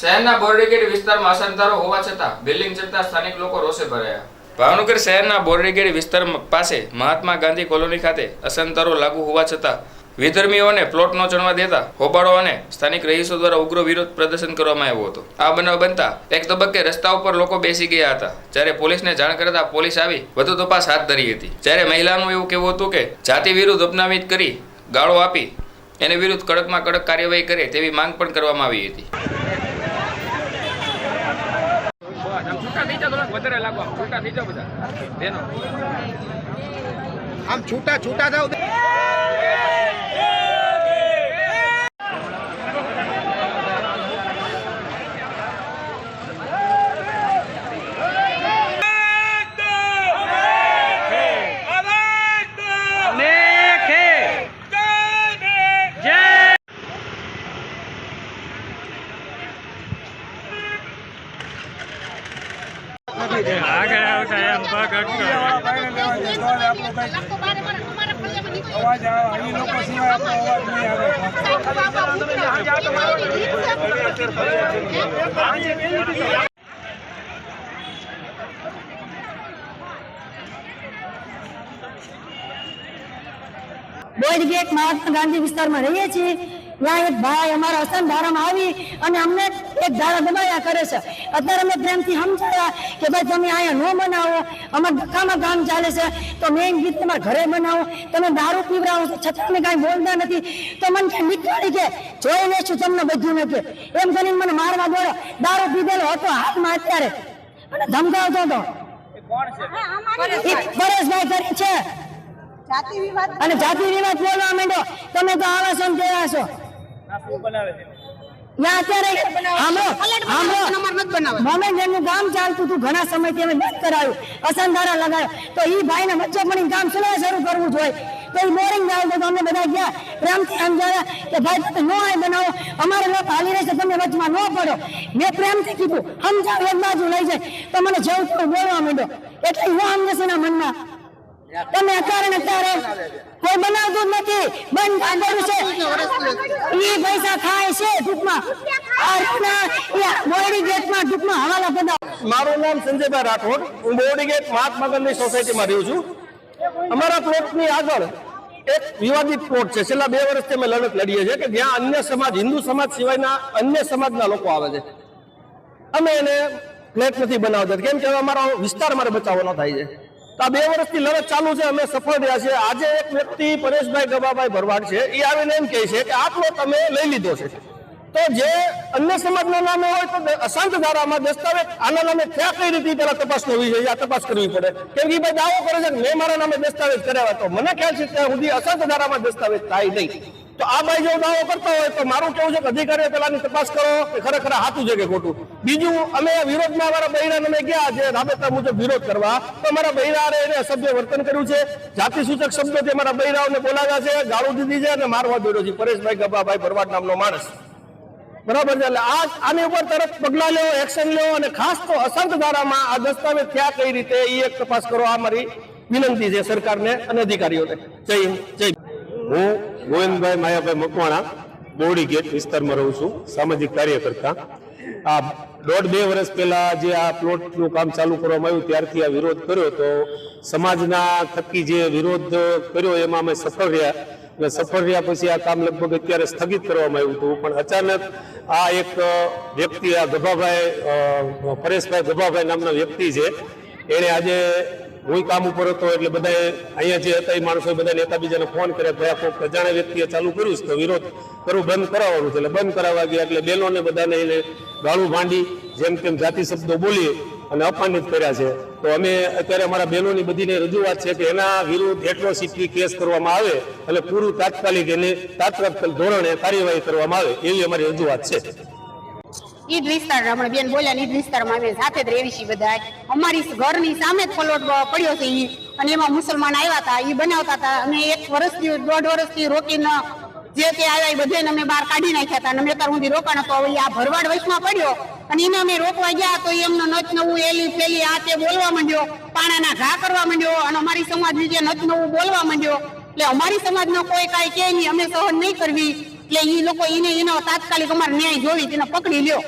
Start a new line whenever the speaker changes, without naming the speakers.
શહેરના બોરડીગેટ વિસ્તારમાં અસરદારો હોવા છતાં બિલ્ડિંગ જતા સ્થાનિક લોકો રોષે ભરાયા. ભાવનગર શહેરના બોરડીગેડ વિસ્તાર પાસે મહાત્મા ગાંધી કોલોની ખાતે અસંતરો લાગુ હોવા છતાં વિધર્મીઓને પ્લોટ ન ચણવા દેતા હોબાળો અને સ્થાનિક રહીશો દ્વારા ઉગ્ર વિરોધ પ્રદર્શન કરવામાં આવ્યો હતો. આ બનાવ બનતા એક તબક્કે રસ્તા ઉપર લોકો બેસી ગયા હતા, જ્યારે પોલીસને જાણ કરતા પોલીસ આવી વધુ તપાસ હાથ ધરી હતી. જ્યારે મહિલાનું એવું કહેવું હતું કે જાતિ વિરુદ્ધ અપનાવિત કરી ગાળો આપી, એને વિરુદ્ધ કડકમાં કડક કાર્યવાહી કરે તેવી માંગ પણ કરવામાં આવી હતી.
આમ છૂટા છૂટા થાવ.
આગળ આવતા
મહાત્મા ગાંધી વિસ્તારમાં રહીએ છીએ. ત્યાં એક ભાઈ અમારા અસન ધારામાં આવી અને અમને એક ધારા દબાયા કરે છે. અત્યારે અમે પ્રેમથી સમજાયા કે ભાઈ તમે અહીંયા ન બનાવો અમારા ધક્કામાં કામ ચાલે છે. તો મેઇન ગીત તમારા ઘરે બનાવો તમે દારૂ પીવડાવો છો છતાં અમે કાંઈ બોલતા નથી. તો મને કે નીકળી કે જોઈ લેશું તમને બધું નથી એમ કરીને મને મારવા દોડો. દારૂ પીધેલો હતો હાથમાં અત્યારે. અને ધમકાવતો હતો. એ પરેશભાઈ કરી છે. અને જાતિ વિવાદ બોલવા માંડ્યો. તમે તો આવા છો તેવા છો. ના ઘણા સમયથી અમે બંધ કરાયું અસંધારા લગાવ્યા તો ઈ ભાઈને વચ્ચે પણ કામ શરૂ કરવું જોઈએ. તો એ બોરિંગ લાવતો તો અમે બધા ગયા. પ્રેમથી સમજાવ્યા કે ભાઈ તમે નો આય બનાવો. અમારે લોકો હાલી રહેશે તમે વચમાં ન પડો. મેં પ્રેમથી કીધું સમજાવ એક બાજુ લઈ જાય. તો મને જેવું થોડું બોલવા માંડ્યો. એટલે હું સમજશે ના મનમાં તમે અત્યારે અત્યારે કોઈ બનાવતું જ નથી. બંધ કાઢેલું છે. એ પૈસા ખાય છે ટૂંકમાં. બોરડી ગેટમાં ટૂંકમાં હવાલા બનાવ.
મારું નામ સંજયભાઈ રાઠોડ. હું બોડીગેટ મહાત્મા ગાંધી સોસાયટીમાં રહું છું. અમારા પ્લોટની આગળ એક વિવાદિત પ્લોટ છે. છેલ્લા બે વર્ષથી અમે લડત લડીએ છીએ કે જ્યાં અન્ય સમાજ, હિન્દુ સમાજ સિવાયના અન્ય સમાજના લોકો આવે છે. અમે એને ફ્લેટ નથી બનાવતા. કેમ કે અમારો વિસ્તાર મારે બચાવવાનો થાય છે. આ બે વર્ષથી લડત ચાલુ છે, અમે સફળ રહ્યા છે આજે એક વ્યક્તિ પરેશભાઈ ગબાભાઈ ભરવાડ છે એ આવીને એમ કહે છે કે આટલો તમે લઈ લીધો છે. તો જે અન્ય સમાજના નામે હોય તો અશાંત ધારામાં દસ્તાવેજ આના નામે થયા કઈ રીતે પેલા તપાસ કરવી જોઈએ આ તપાસ કરવી પડે. કેમ કે ભાઈ દાવો કરે છે મેં મારા નામે દસ્તાવેજ કરાવ્યા. તો મને ખ્યાલ છે ત્યાં સુધી અશાંત ધારામાં દસ્તાવેજ થાય નહીં. તો આ ભાઈ જો દાવો કરતા હોય તો મારું કેવું છે કે અધિકારીઓ પેલાની તપાસ કરો કે ખરેખર હાથું છે કે ખોટું? બીજું, અમે વિરોધમાં અમારા બૈરાને અમે ગયા જે રાબેતા મુજબ વિરોધ કરવા, તો અમારા બૈરાએ એને અસભ્ય વર્તન કર્યું છે. જાતિ સૂચક શબ્દોથી અમારા બૈરાઓને બોલાવ્યા છે, ગાળું દીધી છે અને મારવા દોડ્યો છે. પરેશભાઈ ગભાભાઈ ભરવાડ નામનો માણસ. બરાબર છે? એટલે આ આની ઉપર તરત પગલાં લેવો એક્શન લેવો અને ખાસ તો અસંત ધારામાં આ દસ્તાવેજ થયા કઈ રીતે, એ એક તપાસ કરો. આ મારી વિનંતી છે સરકારને અને અધિકારીઓને. જય હિન્દ, જય
હું ગોવિંદભાઈ માયાભાઈ મકવાણા, બોડી ગેટ વિસ્તારમાં રહું છું, સામાજિક કાર્યકર્તા. આ દોઢ બે વર્ષ પહેલા જે આ પ્લોટનું કામ ચાલુ કરવામાં આવ્યું, ત્યારથી આ વિરોધ કર્યો તો સમાજના થકી જે વિરોધ કર્યો એમાં અમે સફળ રહ્યા. અને સફળ રહ્યા પછી આ કામ લગભગ અત્યારે સ્થગિત કરવામાં આવ્યું હતું. પણ અચાનક આ એક વ્યક્તિ, આ ગભાભાઈ પરેશભાઈ ગભાભાઈ નામના વ્યક્તિ છે, એણે આજે હું કામ ઉપર હતો એટલે બધાએ અહીંયા જે હતા એ માણસો બધા નેતા બીજાને ફોન કર્યા ભાઈ કોઈક અજાણ્યા વ્યક્તિએ ચાલુ કર્યું તો વિરોધ કરવું બંધ કરાવવાનું છે. એટલે બંધ કરાવવા ગયા એટલે બહેનોને બધાને એને ગાળું ભાંડી જેમ તેમ જાતિ શબ્દો બોલી અને અપમાનિત કર્યા છે. તો અમે અત્યારે અમારા બહેનોની બધીને રજૂઆત છે કે એના વિરુદ્ધ એટ્રોસિટી કેસ કરવામાં આવે એટલે પૂરું તાત્કાલિક એને તાત્કાલિક ધોરણે કાર્યવાહી કરવામાં આવે એવી અમારી રજૂઆત છે.
ઈ જ વિસ્તાર હમણાં બેન બોલ્યા ને ઈ વિસ્તારમાં અમે સાથે જ રહેવી છીએ બધા અમારી ઘરની સામે જ પલોટ પડ્યો છે ઈ. અને એમાં મુસલમાન આવ્યા હતા ઈ બનાવતા હતા અને એક વર્ષથી, દોઢ વર્ષથી રોકીને જે તે આવ્યા એ બધાને અમે બહાર કાઢી નાખ્યા હતા અને અમે અત્યાર સુધી રોકાણ હતો હવે આ ભરવાડ વચમાં પડ્યો. અને એને અમે રોકવા ગયા તો એમનો નચ નવું એલી પેલી આ તે બોલવા માંડ્યો. પાણાના ઘા કરવા માંડ્યો. અને અમારી સમાજ વિશે નચ નવું બોલવા માંડ્યો. એટલે અમારી સમાજનો કોઈ કાંઈ કે નહીં. અમે સહન નહીં કરવી. એટલે એ લોકો એને એનો તાત્કાલિક અમારે ન્યાય જોઈ તેને પકડી લ્યો.